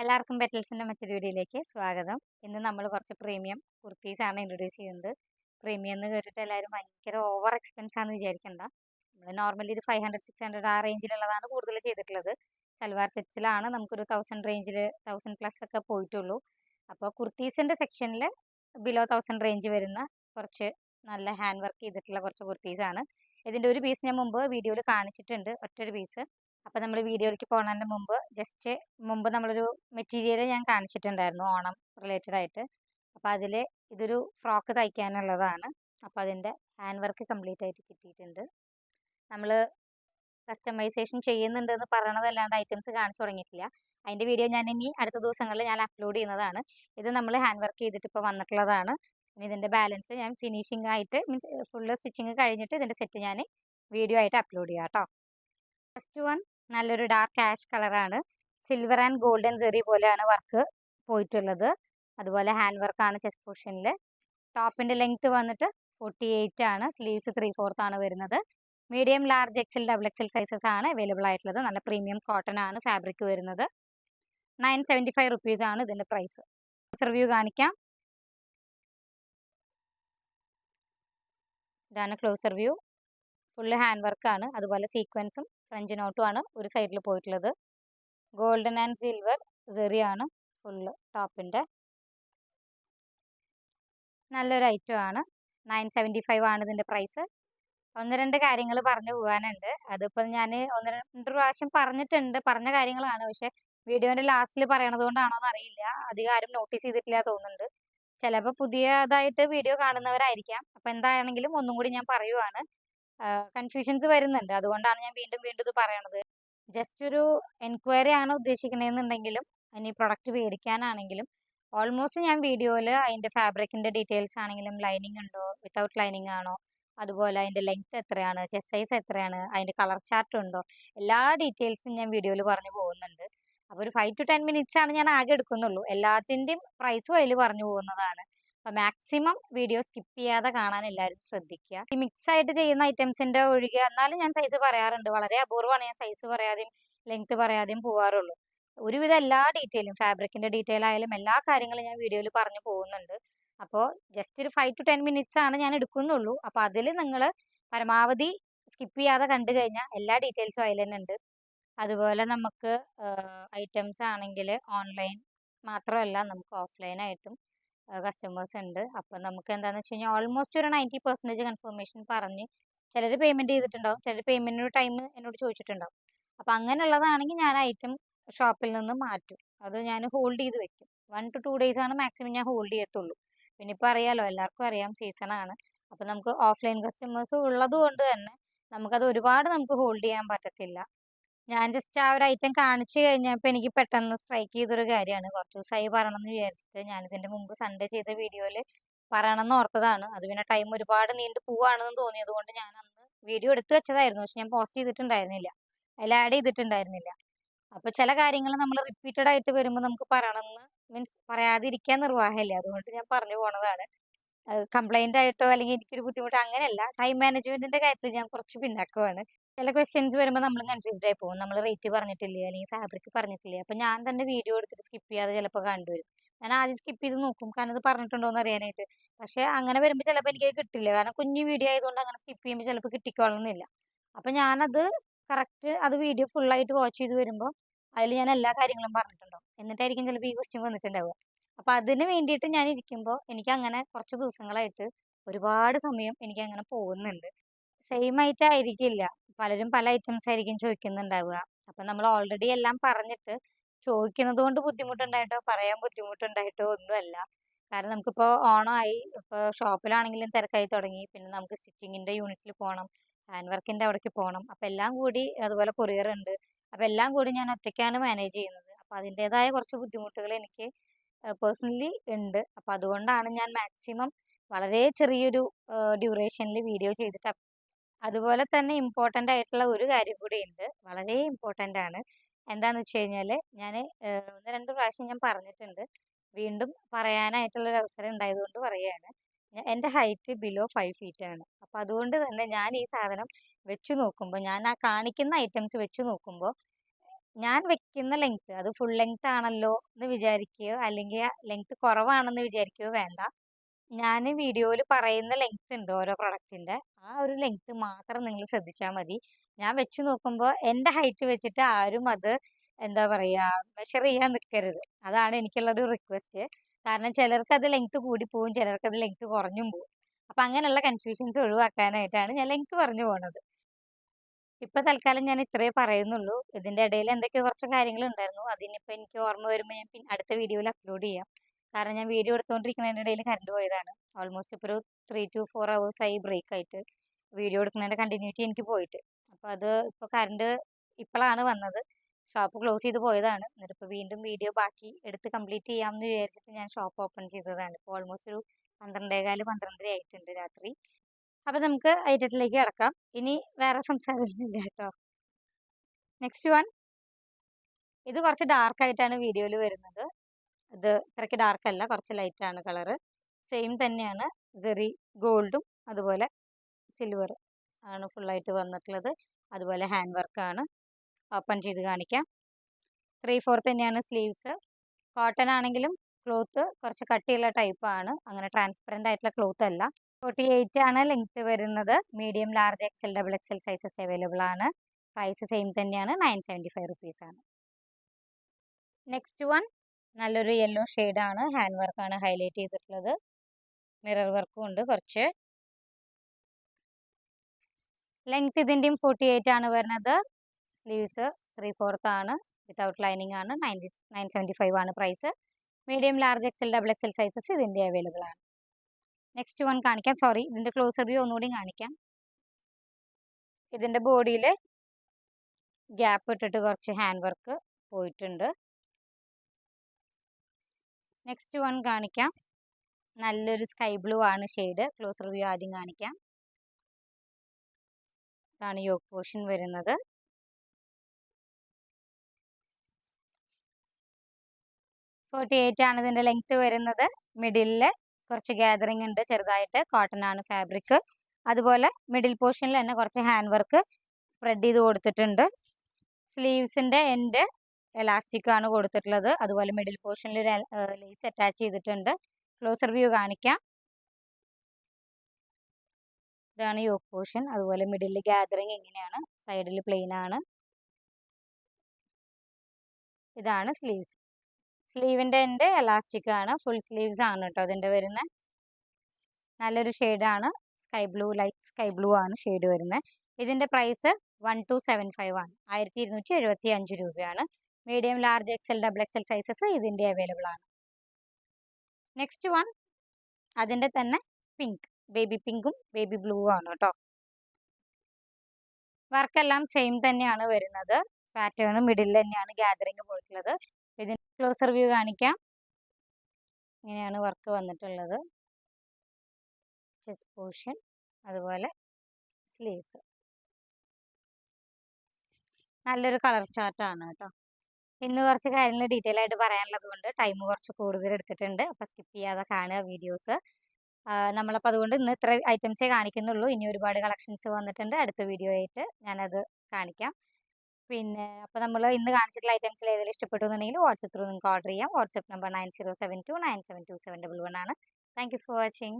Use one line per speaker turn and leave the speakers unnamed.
എല്ലാവർക്കും പെറ്റൽസിന്റെ മറ്റൊരു വീഡിയോയിലേക്ക് സ്വാഗതം. ഇന്ന് നമ്മൾ കുറച്ച് പ്രീമിയം കുർത്തീസാണ് ഇൻട്രൊഡ്യൂസ് ചെയ്യുന്നത്. പ്രീമിയം എന്ന് കേട്ടിട്ട് എല്ലാവരും ഭയങ്കര ഓവർ എക്സ്പെൻസ് ആണെന്ന് വിചാരിക്കണ്ട. നമ്മൾ നോർമലി ഒരു ഫൈവ് ഹൺഡ്രഡ് സിക്സ് ഹൺഡ്രഡ് ആ റേഞ്ചിലുള്ളതാണ് കൂടുതൽ ചെയ്തിട്ടുള്ളത്. സൽവാർ സെറ്റ്സിലാണ് നമുക്കൊരു തൗസൻഡ് റേഞ്ചിൽ തൗസൻഡ് പ്ലസ് ഒക്കെ പോയിട്ടുള്ളൂ. അപ്പോൾ കുർത്തീസിന്റെ സെക്ഷനിൽ ബിലോ തൗസൻഡ് റേഞ്ച് വരുന്ന കുറച്ച് നല്ല ഹാൻഡ് വർക്ക് ചെയ്തിട്ടുള്ള കുറച്ച് കുർത്തീസാണ് ഇതിന്റെ ഒരു പീസ് ഞാൻ മുമ്പ് വീഡിയോയിൽ കാണിച്ചിട്ടുണ്ട്. ഒറ്റൊരു പീസ് അപ്പോൾ നമ്മൾ വീഡിയോയിലേക്ക് പോകുന്നതിന് മുമ്പ് ജസ്റ്റ് മുമ്പ് നമ്മളൊരു മെറ്റീരിയൽ ഞാൻ കാണിച്ചിട്ടുണ്ടായിരുന്നു ഓണം റിലേറ്റഡ് ആയിട്ട്. അപ്പോൾ അതിൽ ഇതൊരു ഫ്രോക്ക് തയ്ക്കാനുള്ളതാണ്. അപ്പോൾ അതിന്റെ ഹാൻഡ് വർക്ക് കംപ്ലീറ്റ് ആയിട്ട് കിട്ടിയിട്ടുണ്ട്. നമ്മൾ കസ്റ്റമൈസേഷൻ ചെയ്യുന്നുണ്ട് എന്ന് പറയണതല്ലാണ്ട് ഐറ്റംസ് കാണിച്ചു തുടങ്ങിയിട്ടില്ല. അതിന്റെ വീഡിയോ ഞാൻ ഇനി അടുത്ത ദിവസങ്ങളിൽ ഞാൻ അപ്ലോഡ് ചെയ്യുന്നതാണ്. ഇത് നമ്മൾ ഹാൻഡ് വർക്ക് ചെയ്തിട്ട് ഇപ്പോൾ വന്നിട്ടുള്ളതാണ്. ഇനി ഇതിന്റെ ബാലൻസ് ഞാൻ ഫിനിഷിംഗ് ആയിട്ട് മീൻസ് ഫുള്ള് സ്റ്റിച്ചിങ് കഴിഞ്ഞിട്ട് ഇതിന്റെ സെറ്റ് ഞാൻ വീഡിയോ ആയിട്ട് അപ്ലോഡ് ചെയ്യാം കേട്ടോ ഫസ്റ്റ് വൺ നല്ലൊരു ഡാർക്ക് ആഷ് കളറാണ് സിൽവർ ആൻഡ് ഗോൾഡൻ സെറി പോലെയാണ് വർക്ക് പോയിട്ടുള്ളത്. അതുപോലെ ഹാൻഡ് വർക്കാണ് ചെസ്റ്റ് പോർഷനിൽ ടോപ്പിന്റെ ലെങ്ത്ത് വന്നിട്ട് ഫോർട്ടി എയ്റ്റ് ആണ്. സ്ലീവ്സ് ത്രീ ഫോർത്ത് ആണ് വരുന്നത്. Medium large XL double XL sizes ആണ് അവൈലബിൾ ആയിട്ടുള്ളത്. നല്ല പ്രീമിയം കോട്ടൺ ആണ് ഫാബ്രിക് വരുന്നത്. നയൻ സെവന്റി ഫൈവ് റുപ്പീസ് ആണ് ഇതിന്റെ പ്രൈസ് റിവ്യൂ കാണിക്കാം. ഇതാണ് ക്ലോസർ വ്യൂ ഫുള്ള് ഹാൻഡ് വർക്കാണ് അതുപോലെ സീക്വൻസും ഫ്രഞ്ച് നോട്ടും ആണ് ഒരു സൈഡിൽ പോയിട്ടുള്ളത്. ഗോൾഡൻ ആൻഡ് സിൽവർ സെറിയാണ് ഫുള്ള് ടോപ്പിന്റെ നല്ലൊരു ഐറ്റം ആണ്. നയൻ സെവന്റി ഫൈവ് ആണ് ഇതിന്റെ പ്രൈസ്. ഒന്ന് രണ്ട് കാര്യങ്ങൾ പറഞ്ഞു പോകാനുണ്ട് അതിപ്പോൾ ഞാൻ ഒന്ന് രണ്ട് പ്രാവശ്യം പറഞ്ഞിട്ടുണ്ട്. പറഞ്ഞ കാര്യങ്ങളാണ്. പക്ഷേ വീഡിയോന്റെ ലാസ്റ്റിൽ പറയണത് കൊണ്ടാണോ എന്ന് അറിയില്ല അധികം ആരും നോട്ടീസ് ചെയ്തിട്ടില്ല തോന്നുന്നുണ്ട്. ചിലപ്പോൾ പുതിയതായിട്ട് വീഡിയോ കാണുന്നവരായിരിക്കാം. അപ്പോൾ എന്താണെങ്കിലും ഒന്നും കൂടി ഞാൻ പറയുവാണ്. കൺഫ്യൂഷൻസ് വരുന്നുണ്ട്. അതുകൊണ്ടാണ് ഞാൻ വീണ്ടും വീണ്ടും ഇത് പറയണത്. ജസ്റ്റ് ഒരു എൻക്വയറി ആണ് ഉദ്ദേശിക്കുന്നതെന്നുണ്ടെങ്കിലും ഇനി പ്രൊഡക്റ്റ് മേടിക്കാനാണെങ്കിലും ഓൾമോസ്റ്റ് ഞാൻ വീഡിയോയിൽ അതിന്റെ ഫാബ്രിക്കിന്റെ ഡീറ്റെയിൽസ് ആണെങ്കിലും ലൈനിങ് ഉണ്ടോ വിത്തൗട്ട് ലൈനിങ് ആണോ അതുപോലെ അതിന്റെ ലെങ്ത് എത്രയാണ് ചെസ്റ്റ് സൈസ് എത്രയാണ് അതിന്റെ കളർ ചാർട്ട് ഉണ്ടോ എല്ലാ ഡീറ്റെയിൽസും ഞാൻ വീഡിയോയിൽ പറഞ്ഞു പോകുന്നുണ്ട്. അപ്പോൾ ഒരു ഫൈവ് ടു ടെൻ മിനിറ്റ്സ് ആണ് ഞാൻ ആകെ എടുക്കുന്നുള്ളൂ. എല്ലാത്തിന്റെയും പ്രൈസും അതിൽ പറഞ്ഞു പോകുന്നതാണ്. അപ്പോൾ മാക്സിമം വീഡിയോ സ്കിപ്പ് ചെയ്യാതെ കാണാൻ എല്ലാവരും ശ്രദ്ധിക്കുക. ഈ മിക്സ് ആയിട്ട് ചെയ്യുന്ന ഐറ്റംസിന്റെ ഒഴികെ എന്നാലും ഞാൻ സൈസ് പറയാറുണ്ട്. വളരെ അപൂർവമാണ് ഞാൻ സൈസ് പറയാതെയും ലെങ്ത് പറയാതെയും പോവാറുള്ളൂ. ഒരുവിധം എല്ലാ ഡീറ്റെയിലും ഫാബ്രിക്കിന്റെ ഡീറ്റെയിൽ ആയാലും എല്ലാ കാര്യങ്ങളും ഞാൻ വീഡിയോയിൽ പറഞ്ഞു പോകുന്നുണ്ട്. അപ്പോൾ ജസ്റ്റ് ഒരു ഫൈവ് ടു ടെൻ മിനിറ്റ്സ് ആണ് ഞാൻ എടുക്കുന്നുള്ളൂ. അപ്പോൾ അതിൽ നിങ്ങൾ പരമാവധി സ്കിപ്പ് ചെയ്യാതെ കണ്ടു കഴിഞ്ഞാൽ എല്ലാ ഡീറ്റെയിൽസും അതിൽ തന്നെ ഉണ്ട്. അതുപോലെ നമുക്ക് ഐറ്റംസ് ആണെങ്കിൽ ഓൺലൈൻ മാത്രമല്ല നമുക്ക് ഓഫ്ലൈനായിട്ടും കസ്റ്റമേഴ്സ് ഉണ്ട്. അപ്പോൾ നമുക്ക് എന്താണെന്ന് വെച്ച് കഴിഞ്ഞാൽ ഓൾമോസ്റ്റ് ഒരു നയന്റി പെർസെന്റേജ് കൺഫർമേഷൻ പറഞ്ഞ് ചിലർ പേയ്മെന്റ് ചെയ്തിട്ടുണ്ടാവും. ചിലർ പേയ്മെന്റിന് ടൈം എന്നോട് ചോദിച്ചിട്ടുണ്ടാവും. അപ്പോൾ അങ്ങനെയുള്ളതാണെങ്കിൽ ഞാൻ ഐറ്റം ഷോപ്പിൽ നിന്ന് മാറ്റും. അത് ഞാൻ ഹോൾഡ് ചെയ്ത് വെക്കും. വൺ ടു ടു ഡേയ്സ് ആണ് മാക്സിമം ഞാൻ ഹോൾഡ് ചെയ്യത്തുള്ളൂ. പിന്നെ ഇപ്പോൾ അറിയാലോ എല്ലാവർക്കും അറിയാം സീസണാണ് അപ്പോൾ നമുക്ക് ഓഫ്ലൈൻ കസ്റ്റമേഴ്സ് ഉള്ളത് കൊണ്ട് തന്നെ നമുക്കത് ഒരുപാട് നമുക്ക് ഹോൾഡ് ചെയ്യാൻ പറ്റത്തില്ല. ഞാൻ ജസ്റ്റ് ആ ഒരു ഐറ്റം കാണിച്ചു കഴിഞ്ഞപ്പോൾ എനിക്ക് പെട്ടെന്ന് സ്ട്രൈക്ക് ചെയ്തൊരു കാര്യമാണ്. കുറച്ച് ദിവസമായി പറയണമെന്ന് വിചാരിച്ചിട്ട് ഞാനിതിന്റെ മുമ്പ് സൺഡേ ചെയ്ത വീഡിയോയിൽ പറയണമെന്ന് ഓർത്തതാണ്. അത് പിന്നെ ടൈം ഒരുപാട് നീണ്ടു പോവാണെന്ന് തോന്നിയത് കൊണ്ട് ഞാൻ അന്ന് വീഡിയോ എടുത്തു വെച്ചതായിരുന്നു. പക്ഷെ ഞാൻ പോസ്റ്റ് ചെയ്തിട്ടുണ്ടായിരുന്നില്ല. അതിൽ ആഡ് ചെയ്തിട്ടുണ്ടായിരുന്നില്ല. അപ്പോൾ ചില കാര്യങ്ങൾ നമ്മൾ റിപ്പീറ്റഡ് ആയിട്ട് വരുമ്പോൾ നമുക്ക് പറയണമെന്ന് മീൻസ് പറയാതിരിക്കാൻ നിർവാഹമില്ല. അതുകൊണ്ട് ഞാൻ പറഞ്ഞു പോണതാണ്. കംപ്ലൈന്റ് ആയിട്ടോ അല്ലെങ്കിൽ എനിക്കൊരു ബുദ്ധിമുട്ട് അങ്ങനെയല്ല. ടൈം മാനേജ്മെന്റിന്റെ കാര്യത്തിൽ ഞാൻ കുറച്ച് പിന്നാക്കമാണ്. ചില ക്വസ്റ്റ്യൻസ് വരുമ്പോൾ നമ്മൾ കൺഫ്യൂസ്ഡ് ആയി പോകും. നമ്മൾ റേറ്റ് പറഞ്ഞിട്ടില്ലേ? അല്ലെങ്കിൽ ഫാബ്രിക് പറഞ്ഞിട്ടില്ലേ? അപ്പോൾ ഞാൻ തന്നെ വീഡിയോ എടുത്തിട്ട് സ്കിപ്പ് ചെയ്യാതെ ചിലപ്പോൾ കണ്ടുവരും. ഞാൻ ആദ്യം സ്കിപ്പ് ചെയ്ത് നോക്കും. കാരണം ഇത് പറഞ്ഞിട്ടുണ്ടോ എന്ന് അറിയാനായിട്ട്. പക്ഷേ അങ്ങനെ വരുമ്പോൾ ചിലപ്പോൾ എനിക്ക് കിട്ടില്ല. കാരണം കുഞ്ഞു വീഡിയോ ആയതുകൊണ്ട് അങ്ങനെ സ്കിപ്പ് ചെയ്യുമ്പോൾ ചിലപ്പോൾ കിട്ടിക്കോളണമെന്നില്ല അപ്പോൾ ഞാനത് കറക്റ്റ് അത് വീഡിയോ ഫുള്ളായിട്ട് വാച്ച് ചെയ്ത് വരുമ്പോൾ അതിൽ ഞാൻ എല്ലാ കാര്യങ്ങളും പറഞ്ഞിട്ടുണ്ടാവും. എന്നിട്ടായിരിക്കും ചിലപ്പോൾ ഈ ക്വസ്റ്റ്യൻ വന്നിട്ടുണ്ടാവുക. അപ്പോൾ അതിന് വേണ്ടിയിട്ട് ഞാൻ ഇരിക്കുമ്പോൾ എനിക്ക് അങ്ങനെ കുറച്ച് ദിവസങ്ങളായിട്ട് ഒരുപാട് സമയം എനിക്ക് അങ്ങനെ പോകുന്നുണ്ട്. സെയിം ആയിട്ട് ആയിരിക്കില്ല പലരും പല ഐറ്റംസ് ആയിരിക്കും ചോദിക്കുന്നുണ്ടാവുക. അപ്പം നമ്മൾ ഓൾറെഡി എല്ലാം പറഞ്ഞിട്ട് ചോദിക്കുന്നത് കൊണ്ട് ബുദ്ധിമുട്ടുണ്ടായിട്ടോ പറയാൻ ബുദ്ധിമുട്ടുണ്ടായിട്ടോ ഒന്നുമല്ല. കാരണം നമുക്കിപ്പോൾ ഓണമായി ഇപ്പോൾ ഷോപ്പിലാണെങ്കിലും തിരക്കായി തുടങ്ങി. പിന്നെ നമുക്ക് സ്റ്റിച്ചിങ്ങിന്റെ യൂണിറ്റിൽ പോകണം. ഹാൻഡ് വർക്കിന്റെ അവിടേക്ക് പോകണം. അപ്പം എല്ലാം കൂടി അതുപോലെ കൊറിയർ ഉണ്ട്. അപ്പം എല്ലാം കൂടി ഞാൻ ഒറ്റയ്ക്കാണ് മാനേജ് ചെയ്യുന്നത്. അപ്പം അതിന്റെതായ കുറച്ച് ബുദ്ധിമുട്ടുകൾ എനിക്ക് പേഴ്സണലി ഉണ്ട്. അപ്പം അതുകൊണ്ടാണ് ഞാൻ മാക്സിമം വളരെ ചെറിയൊരു ഡ്യൂറേഷനിൽ വീഡിയോ ചെയ്തിട്ട് അതുപോലെ തന്നെ ഇമ്പോർട്ടന്റ് ആയിട്ടുള്ള ഒരു കാര്യം കൂടി ഉണ്ട് വളരെ ഇമ്പോർട്ടന്റ് ആണ്. എന്താണെന്ന് വെച്ച് കഴിഞ്ഞാൽ ഞാൻ ഒന്ന് രണ്ട് പ്രാവശ്യം ഞാൻ പറഞ്ഞിട്ടുണ്ട്. വീണ്ടും പറയാനായിട്ടുള്ള ഒരു അവസരം ഉണ്ടായതുകൊണ്ട് പറയുകയാണ്. എന്റെ ഹൈറ്റ് ബിലോ ഫൈവ് ഫീറ്റ് ആണ്. അപ്പോൾ അതുകൊണ്ട് തന്നെ ഞാൻ ഈ സാധനം വെച്ച് നോക്കുമ്പോൾ ഞാൻ ആ കാണിക്കുന്ന ഐറ്റംസ് വെച്ച് നോക്കുമ്പോൾ ഞാൻ വെക്കുന്ന ലെങ്ത് അത് ഫുൾ ലെങ്ത് ആണല്ലോ എന്ന് വിചാരിക്കുകയോ അല്ലെങ്കിൽ ലെങ്ത് കുറവാണെന്ന് വിചാരിക്കുകയോ വേണ്ട. ഞാൻ വീഡിയോയിൽ പറയുന്ന ലെങ്ത് ഉണ്ട് ഓരോ പ്രൊഡക്റ്റിന്റെ ആ ഒരു ലെങ്ത് മാത്രം നിങ്ങൾ ശ്രദ്ധിച്ചാൽ മതി. ഞാൻ വെച്ച് നോക്കുമ്പോൾ എന്റെ ഹൈറ്റ് വെച്ചിട്ട് ആരും അത് എന്താ പറയുക മെഷർ ചെയ്യാൻ നിൽക്കരുത് അതാണ് എനിക്കുള്ളൊരു റിക്വസ്റ്റ് കാരണം ചിലർക്ക് അത് ലെങ്ത് കൂടി പോകും ചിലർക്ക് അത് ലെങ്ത് കുറഞ്ഞും പോവും. അപ്പം അങ്ങനെയുള്ള കൺഫ്യൂഷൻസ് ഒഴിവാക്കാനായിട്ടാണ് ഞാൻ ലെങ്ത് പറഞ്ഞു പോണത്. ഇപ്പൊ തൽക്കാലം ഞാൻ ഇത്രയേ പറയുന്നുള്ളൂ. ഇതിന്റെ ഇടയിൽ എന്തൊക്കെയോ കുറച്ച് കാര്യങ്ങൾ ഉണ്ടായിരുന്നു അതിനിപ്പോ എനിക്ക് ഓർമ്മ വരുമ്പോൾ ഞാൻ അടുത്ത വീഡിയോയിൽ അപ്ലോഡ് ചെയ്യാം. കാരണം ഞാൻ വീഡിയോ എടുത്തുകൊണ്ടിരിക്കുന്നതിന്റെ ഇടയിൽ കറണ്ട് പോയതാണ്. ഓൾമോസ്റ്റ് ഇപ്പോൾ ഒരു ത്രീ ടു ഫോർ ആയി ബ്രേക്ക് ആയിട്ട് വീഡിയോ എടുക്കുന്നതിന്റെ കണ്ടിന്യൂറ്റി എനിക്ക് പോയിട്ട്. അപ്പോൾ അത് ഇപ്പോൾ കറണ്ട് ഇപ്പോഴാണ് വന്നത്. ഷോപ്പ് ക്ലോസ് ചെയ്ത് പോയതാണ്. എന്നിട്ട് ഇപ്പോൾ വീണ്ടും വീഡിയോ ബാക്കി എടുത്ത് കംപ്ലീറ്റ് ചെയ്യാമെന്ന് വിചാരിച്ചിട്ട് ഞാൻ ഷോപ്പ് ഓപ്പൺ ചെയ്തതാണ്. ഇപ്പോൾ ഓൾമോസ്റ്റ് ഒരു പന്ത്രണ്ടേകാൽ പന്ത്രണ്ടര ആയിട്ടുണ്ട് രാത്രി. അപ്പോൾ നമുക്ക് ഐറ്റത്തിലേക്ക് കിടക്കാം. ഇനി വേറെ സംസാരമൊന്നുമില്ല കേട്ടോ. നെക്സ്റ്റ് വൺ ഇത് കുറച്ച് ഡാർക്ക് ആയിട്ടാണ് വീഡിയോയിൽ വരുന്നത്. ഇത് ഇത്രയ്ക്ക് ഡാർക്ക് അല്ല കുറച്ച് ലൈറ്റ് ആണ് കളറ് സെയിം തന്നെയാണ് ജെറി ഗോൾഡും അതുപോലെ സിൽവർ ആണ് ഫുള്ളായിട്ട് വന്നിട്ടുള്ളത്. അതുപോലെ ഹാൻഡ് വർക്കാണ് ഓപ്പൺ ചെയ്ത് കാണിക്കാം. ത്രീ ഫോർ തന്നെയാണ് സ്ലീവ്സ് കോട്ടൺ ആണെങ്കിലും ക്ലോത്ത് കുറച്ച് കട്ടിയുള്ള ടൈപ്പാണ് അങ്ങനെ ട്രാൻസ്പെറന്റ് ആയിട്ടുള്ള ക്ലോത്ത് അല്ല. ഫോർട്ടി എയ്റ്റ് ആണ് ലെങ്ത് വരുന്നത്. Medium large XL double XL sizes available ആണ്. പ്രൈസ് സെയിം തന്നെയാണ്. നയൻ സെവന്റി ഫൈവ് റുപ്പീസ് ആണ്. നെക്സ്റ്റ് വൺ നല്ലൊരു യെല്ലോ ആണ്. ഹാൻഡ് വർക്കാണ് ഹൈലൈറ്റ് ചെയ്തിട്ടുള്ളത്. മിറർ വർക്കും ഉണ്ട് കുറച്ച്. ലെങ്ത് ഇതിന്റെയും ഫോർട്ടി എയ്റ്റ് ആണ് വരുന്നത്. സ്ലീവ്സ് ത്രീ ഫോർത്ത് ആണ്. വിത്തൗട്ട് ലൈനിങ് ആണ്. നയന്റി നയൻ ആണ് price medium large XL double XL sizes ഇതിന്റെ അവൈലബിൾ ആണ്. നെക്സ്റ്റ് വൺ കാണിക്കാം. സോറി ഇതിന്റെ ക്ലോസർ വ്യൂ ഒന്നുകൂടി കാണിക്കാം. ഇതിന്റെ ബോഡിയിൽ ഗ്യാപ്പ് ഇട്ടിട്ട് കുറച്ച് ഹാൻഡ് വർക്ക് പോയിട്ടുണ്ട്. നെക്സ്റ്റ് വൺ കാണിക്കാം. നല്ലൊരു സ്കൈ ബ്ലൂ ആണ് ഷെയ്ഡ് ക്ലോസ് റിവ്യൂ ആദ്യം കാണിക്കാം. ഇതാണ് യോക്ക് പോർഷൻ വരുന്നത്. ഫോർട്ടി എയ്റ്റ് ആണ് ഇതിന്റെ ലെങ്ത് വരുന്നത്. മിഡിലിൽ കുറച്ച് ഗ്യാതറിങ് ഉണ്ട്. ചെറുതായിട്ട് കോട്ടൺ ആണ് ഫാബ്രിക് അതുപോലെ മിഡിൽ പോർഷനിൽ തന്നെ കുറച്ച് ഹാൻഡ് വർക്ക് സ്പ്രെഡ് ചെയ്ത് കൊടുത്തിട്ടുണ്ട്. സ്ലീവ്സിന്റെ എൻഡ് എലാസ്റ്റിക് ആണ് കൊടുത്തിട്ടുള്ളത്. അതുപോലെ മിഡിൽ പോർഷനിൽ ഒരു ലേസ് അറ്റാച്ച് ചെയ്തിട്ടുണ്ട്. ക്ലോസർ വ്യൂ കാണിക്കാം. ഇതാണ് യോക്ക് പോർഷൻ അതുപോലെ മിഡിൽ ഗ്യാതറിങ് ഇങ്ങനെയാണ്. സൈഡിൽ പ്ലെയിൻ ആണ്. ഇതാണ് സ്ലീവ്സ് സ്ലീവിന്റെ എന്റെ എലാസ്റ്റിക് ആണ്. ഫുൾ സ്ലീവ്സ് ആണ് കേട്ടോ അതിന്റെ വരുന്നത് നല്ലൊരു ഷെയ്ഡാണ് sky blue light sky blue ആണ് ഷെയ്ഡ് വരുന്നത് ഇതിന്റെ price one two seven five ആണ്. ആയിരത്തി ഇരുന്നൂറ്റി എഴുപത്തി അഞ്ച് രൂപയാണ്. Medium large XL double XL sizes ഇതിന്റെ അവൈലബിൾ ആണ്. നെക്സ്റ്റ് വൺ അതിന്റെ തന്നെ പിങ്ക് ബേബി പിങ്കും ബേബി ബ്ലൂ ആണ് കേട്ടോ വർക്കെല്ലാം സെയിം തന്നെയാണ് വരുന്നത്. പാറ്റേൺ മിഡിൽ തന്നെയാണ് ഗ്യാതറിങ് പോയിട്ടുള്ളത്. ഇതിന് ക്ലോസർ വ്യൂ കാണിക്കാം. ഇങ്ങനെയാണ് വർക്ക് വന്നിട്ടുള്ളത്. ചെസ്റ്റ് പോർഷൻ അതുപോലെ സ്ലീവ്സ് നല്ലൊരു കളർ ചാർട്ടാണ് കേട്ടോ ഇന്ന് കുറച്ച് കാര്യങ്ങൾ ഡീറ്റെയിൽ ആയിട്ട് പറയാനുള്ളത് കൊണ്ട് ടൈം കുറച്ച് കൂടുതൽ എടുത്തിട്ടുണ്ട്. അപ്പോൾ സ്കിപ്പ് ചെയ്യാതെ കാണുക വീഡിയോസ് നമ്മളപ്പോൾ അതുകൊണ്ട് ഇന്ന് ഇത്ര ഐറ്റംസേ കാണിക്കുന്നുള്ളൂ. ഇനി ഒരുപാട് കളക്ഷൻസ് വന്നിട്ടുണ്ട്. അടുത്ത വീഡിയോ ആയിട്ട് ഞാനത് കാണിക്കാം. പിന്നെ അപ്പോൾ നമ്മൾ ഇന്ന് കാണിച്ചിട്ടുള്ള ഐറ്റംസിൽ ഏതെങ്കിലും ഇഷ്ടപ്പെട്ടു എന്നുണ്ടെങ്കിൽ വാട്സപ്പ് ത്രൂ നിങ്ങൾക്ക് ഓർഡർ ചെയ്യാം. WhatsApp number nine zero seven two nine seven two seven double one ആണ്. Thank you for watching